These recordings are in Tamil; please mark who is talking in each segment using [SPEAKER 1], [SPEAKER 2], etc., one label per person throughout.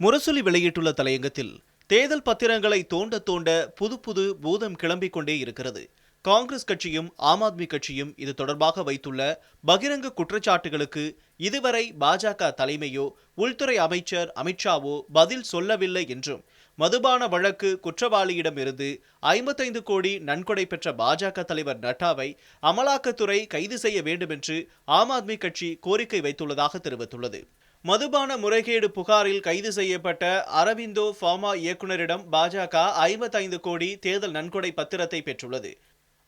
[SPEAKER 1] முரசொலி வெளியிட்டுள்ள தலையங்கத்தில் தேர்தல் பத்திரங்களை தோண்ட தோண்ட புது புது பூதம் கிளம்பிக் கொண்டே இருக்கிறது. காங்கிரஸ் கட்சியும் ஆம் ஆத்மி கட்சியும் இது தொடர்பாக வைத்துள்ள பகிரங்க குற்றச்சாட்டுகளுக்கு இதுவரை பாஜக தலைமையோ உள்துறை அமைச்சர் அமித்ஷாவோ பதில் சொல்லவில்லை என்றும் மதுபான வழக்கு குற்றவாளியிடமிருந்து ஐம்பத்தைந்து கோடி நன்கொடை பெற்ற பாஜக தலைவர் நட்டாவை அமலாக்கத்துறை கைது செய்ய வேண்டும் என்று ஆம் ஆத்மி கட்சி கோரிக்கை வைத்துள்ளதாக தெரிவித்துள்ளது. மதுபான முறைகேடு புகாரில் கைது செய்யப்பட்ட அரவிந்தோ ஃபார்மா இயக்குநரிடம் பாஜக ஐம்பத்தைந்து கோடி தேர்தல் நன்கொடை பத்திரத்தை பெற்றுள்ளது.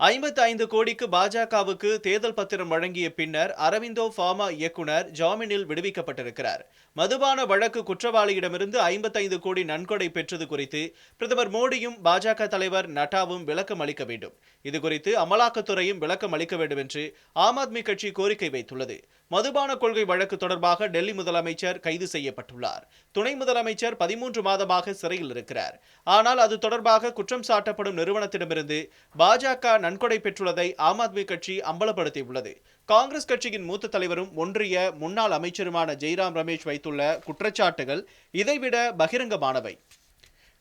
[SPEAKER 1] ஐம்பத்தி ஐந்து கோடிக்கு பாஜகவுக்கு தேர்தல் பத்திரம் வழங்கிய பின்னர் அரவிந்தோ ஃபார்மா இயக்குனர் ஜாமீனில் விடுவிக்கப்பட்டிருக்கிறார். மதுபான வழக்கு குற்றவாளியிடமிருந்து ஐம்பத்தைந்து கோடி நன்கொடை பெற்றது குறித்து பிரதமர் மோடியும் பாஜக தலைவர் நட்டாவும் விளக்கம் அளிக்க வேண்டும். இதுகுறித்து அமலாக்கத்துறையும் விளக்கம் அளிக்க வேண்டும் என்று ஆம் ஆத்மி கட்சி கோரிக்கை வைத்துள்ளது. மதுபான கொள்கை வழக்கு தொடர்பாக டெல்லி முதலமைச்சர் கைது செய்யப்பட்டுள்ளார். துணை முதலமைச்சர் பதிமூன்று மாதமாக சிறையில் இருக்கிறார். ஆனால் அது தொடர்பாக குற்றம் சாட்டப்படும் நிறுவனத்திடமிருந்து பாஜக நன்கொடை பெற்றுள்ளதை ஆம் ஆத்மி கட்சி அம்பலப்படுத்தியுள்ளது. காங்கிரஸ் கட்சியின் மூத்த தலைவரும் ஒன்றிய முன்னாள் அமைச்சருமான ஜெய்ராம் ரமேஷ் வைத்துள்ள குற்றச்சாட்டுகள் இதைவிட பகிரங்கமானவை.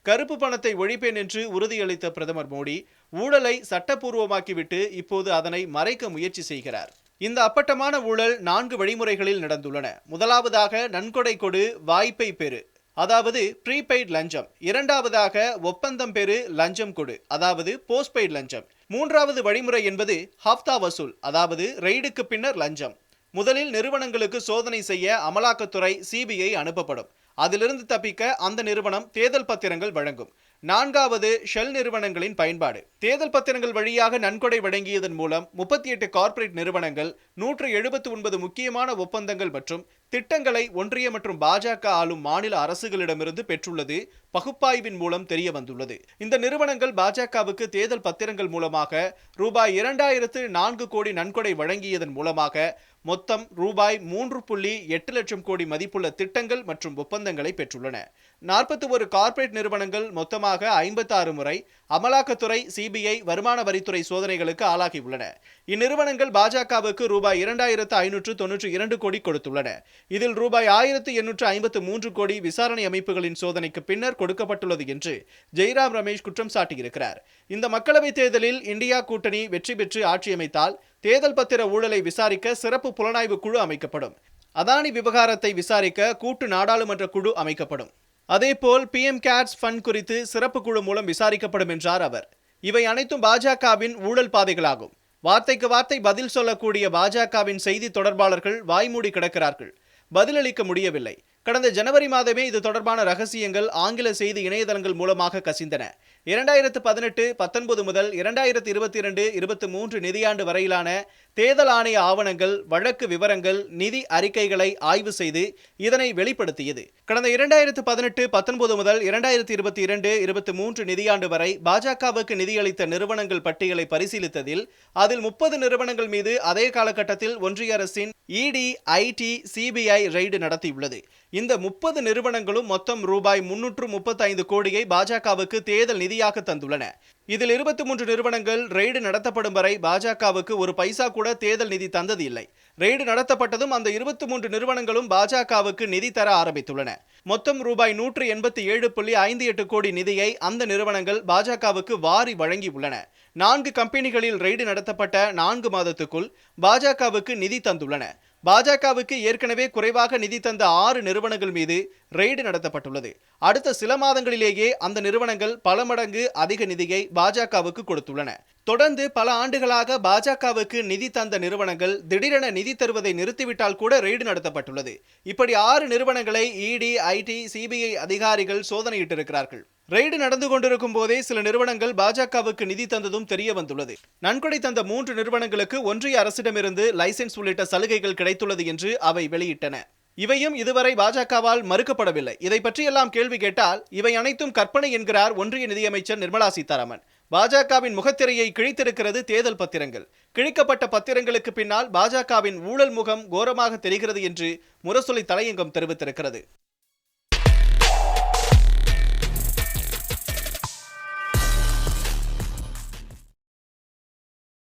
[SPEAKER 1] கருப்பு பணத்தை ஒழிப்பேன் என்று உறுதியளித்த பிரதமர் மோடி ஊழலை சட்டப்பூர்வமாக்கிவிட்டு இப்போது அதனை மறைக்க முயற்சி செய்கிறார். இந்த அப்பட்டமான ஊழல் நான்கு வழிமுறைகளில் நடந்துள்ளன. முதலாவதாக நன்கொடை கொடு வாய்ப்பை பெறு. அதாவது ப்ரீபெய்ட் லஞ்சம். இரண்டாவதாக ஒப்பந்தம் பெறு லஞ்சம் கொடு. அதாவது போஸ்ட்பெய்ட் லஞ்சம். மூன்றாவது வழிமுறை என்பது ஹப்தா வசூல் அதாவது ரெய்டுக்கு பின்னர் லஞ்சம். முதலில் நிறுவனங்களுக்கு சோதனை செய்ய அமலாக்கத்துறை சிபிஐ அனுப்பப்படும். அதிலிருந்து தப்பிக்க அந்த நிறுவனம் தேர்தல் பத்திரங்கள் வழங்கும். நான்காவது ஷெல் நிறுவனங்களின் பயன்பாடு. தேர்தல் பத்திரங்கள் வழியாக நன்கொடை வழங்கியதன் மூலம் முப்பத்தி எட்டு கார்ப்பரேட் நிறுவனங்கள் நூற்று எழுபத்தி ஒன்பது முக்கியமான ஒப்பந்தங்கள் மற்றும் திட்டங்களை ஒன்றிய மற்றும் பாஜக ஆளும் மாநில அரசுகளிடமிருந்து பெற்றுள்ளது பகுப்பாய்வின் மூலம் தெரிய வந்துள்ளது இந்த நிறுவனங்கள் பாஜகவுக்கு தேர்தல் பத்திரங்கள் மூலமாக ரூபாய் இரண்டாயிரத்து நான்கு கோடி நன்கொடை வழங்கியதன் மூலமாக மொத்தம் ரூபாய் மூன்று புள்ளி எட்டு லட்சம் கோடி மதிப்புள்ள திட்டங்கள் மற்றும் ஒப்பந்தங்களை பெற்றுள்ளன. நாற்பத்தி ஒரு கார்ப்பரேட் நிறுவனங்கள் மொத்தமாக ஐம்பத்தாறு முறை அமலாக்கத்துறை சிபிஐ வருமான வரித்துறை சோதனைகளுக்கு ஆளாகியுள்ளன. இந்நிறுவனங்கள் பாஜகவுக்கு ரூபாய் இரண்டாயிரத்து ஐநூற்று தொன்னூற்றி இரண்டு கோடி கொடுத்துள்ளன. இதில் ரூபாய் ஆயிரத்து எண்ணூற்று ஐம்பத்து மூன்று கோடி விசாரணை அமைப்புகளின் சோதனைக்கு பின்னர் கொடுக்கப்பட்டுள்ளது என்று ஜெய்ராம் ரமேஷ் குற்றம் சாட்டியிருக்கிறார். இந்த மக்களவைத் தேர்தலில் இந்தியா கூட்டணி வெற்றி பெற்று ஆட்சியமைத்தால் தேர்தல் பத்திர ஊழலை விசாரிக்க சிறப்பு புலனாய்வு குழு அமைக்கப்படும். அதானி விவகாரத்தை விசாரிக்க கூட்டு நாடாளுமன்ற குழு அமைக்கப்படும். அதேபோல் பிஎம் கேட்ஸ் ஃபண்ட் குறித்து சிறப்பு குழு மூலம் விசாரிக்கப்படும் என்றார் அவர். இவை அனைத்தும் பாஜகவின் ஊழல் பாதைகளாகும். வார்த்தைக்கு வார்த்தை பதில் சொல்லக்கூடிய பாஜகவின் செய்தி தொடர்பாளர்கள் வாய்மூடி கிடக்கிறார்கள். பதிலளிக்க முடியவில்லை. கடந்த ஜனவரி மாதமே இது தொடர்பான ரகசியங்கள் ஆங்கில செய்தி இணையதளங்கள் மூலமாக கசிந்தன. இரண்டாயிரத்து பதினெட்டு பத்தொன்பது முதல் இரண்டாயிரத்து இருபத்தி இரண்டு இருபத்தி மூன்று நிதியாண்டு வரையிலான தேர்தல் ஆணைய ஆவணங்கள் வழக்கு விவரங்கள் நிதி அறிக்கைகளை ஆய்வு செய்து இதனை வெளிப்படுத்தியது. கடந்த இரண்டாயிரத்து பதினெட்டு பத்தொன்பது முதல் இரண்டாயிரத்து இருபத்தி இரண்டு இருபத்தி மூன்று நிதியாண்டு வரை பாஜகவுக்கு நிதியளித்த நிறுவனங்கள் பட்டியலை பரிசீலித்ததில் அதில் முப்பது நிறுவனங்கள் மீது அதே காலகட்டத்தில் ஒன்றிய அரசின் இடி ஐடி சிபிஐ ரெய்டு நடத்தியுள்ளது. இந்த முப்பது நிறுவனங்களும் மொத்தம் ரூபாய் முன்னூற்று முப்பத்தைந்து கோடியை பாஜகவுக்கு தேர்தல் நிதியாக தந்துள்ளன. இதில் இருபத்தி மூன்று நிறுவனங்கள் ரெய்டு நடத்தப்படும் வரை பாஜகவுக்கு ஒரு பைசா கூட தேர்தல் நிதி தந்தது இல்லை ரெய்டு நடத்தப்பட்டதும் அந்த இருபத்தி மூன்று நிறுவனங்களும் பாஜகவுக்கு நிதி தர ஆரம்பித்துள்ளன. மொத்தம் ரூபாய் நூற்று எண்பத்தி ஏழு புள்ளி ஐந்து எட்டு கோடி நிதியை அந்த நிறுவனங்கள் பாஜகவுக்கு வாரி வழங்கியுள்ளன. நான்கு கம்பெனிகளில் ரெய்டு நடத்தப்பட்ட நான்கு மாதத்துக்குள் பாஜகவுக்கு நிதி தந்துள்ளன. பாஜகவுக்கு ஏற்கனவே குறைவாக நிதி தந்த ஆறு நிறுவனங்கள் மீது ரெய்டு நடத்தப்பட்டுள்ளது. அடுத்த சில மாதங்களிலேயே அந்த நிறுவனங்கள் பல மடங்கு அதிக நிதியை பாஜகவுக்கு கொடுத்துள்ளன. தொடர்ந்து பல ஆண்டுகளாக பாஜகவுக்கு நிதி தந்த நிறுவனங்கள் திடீரென நிதி தருவதை நிறுத்திவிட்டால் கூட ரெய்டு நடத்தப்பட்டுள்ளது. இப்படி ஆறு நிறுவனங்களை இடி ஐடி சிபிஐ அதிகாரிகள் சோதனையிட்டிருக்கிறார்கள். ரெய்டு நடந்து கொண்டிருக்கும் போதே சில நிறுவனங்கள் பாஜகவுக்கு நிதி தந்ததும் தெரிய வந்துள்ளது. நன்கொடை தந்த மூன்று நிறுவனங்களுக்கு ஒன்றிய அரசிடமிருந்து லைசென்ஸ் உள்ளிட்ட சலுகைகள் கிடைத்துள்ளது என்று அவை வெளியிட்டன. இவையும் இதுவரை பாஜகவால் மறுக்கப்படவில்லை. இதை பற்றியெல்லாம் கேள்வி கேட்டால் இவை அனைத்தும் கற்பனை என்கிறார் ஒன்றிய நிதியமைச்சர் நிர்மலா சீதாராமன். பாஜகவின் முகத்திரையை கிழித்திருக்கிறது தேர்தல் பத்திரங்கள். கிழிக்கப்பட்ட பத்திரங்களுக்கு பின்னால் பாஜகவின் ஊழல் முகம் கோரமாக தெரிகிறது என்று முரசொலி தலையங்கம் தெரிவித்திருக்கிறது.